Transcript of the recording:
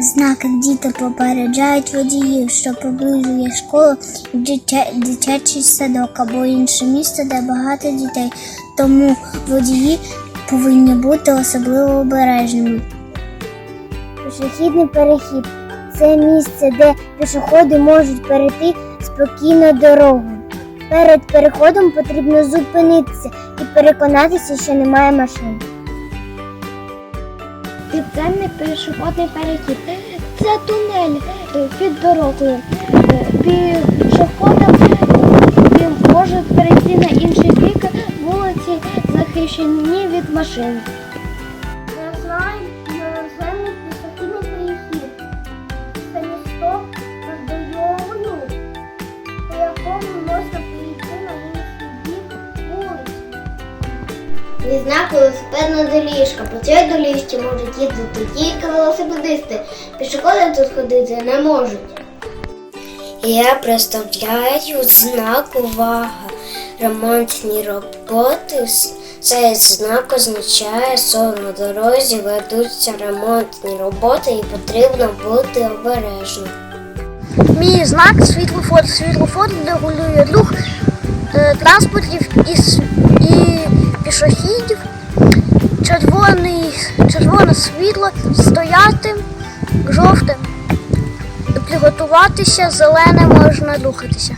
Знак діти попереджають водіїв, що поблизу є школа, дитя- дитячий садок або інше місце, де багато дітей. Тому водії повинні бути особливо обережними. Пішохідний перехід це місце, де пішоходи можуть перейти спокійно дорогу. Перед переходом потрібно зупинитися і переконатися, що немає машин. Підземний пішохідний перехід це тунель е, під дорогою. Е, Пішоходам е, можуть перейти на інший бік вулиці, захищені від машин. Відзнак велосипедна доріжка. По цій доріжці можуть їздити тільки велосипедисти. Пішоходи тут ходити не можуть. Я представляю знак увага. Ремонтні роботи. Цей знак означає, що на дорозі ведуться ремонтні роботи і потрібно бути обережним. Мій знак світлофор. Світлофор регулює рух е, транспортів і Червоний, червоне світло стояти, жовтим. приготуватися, зелене можна рухатися.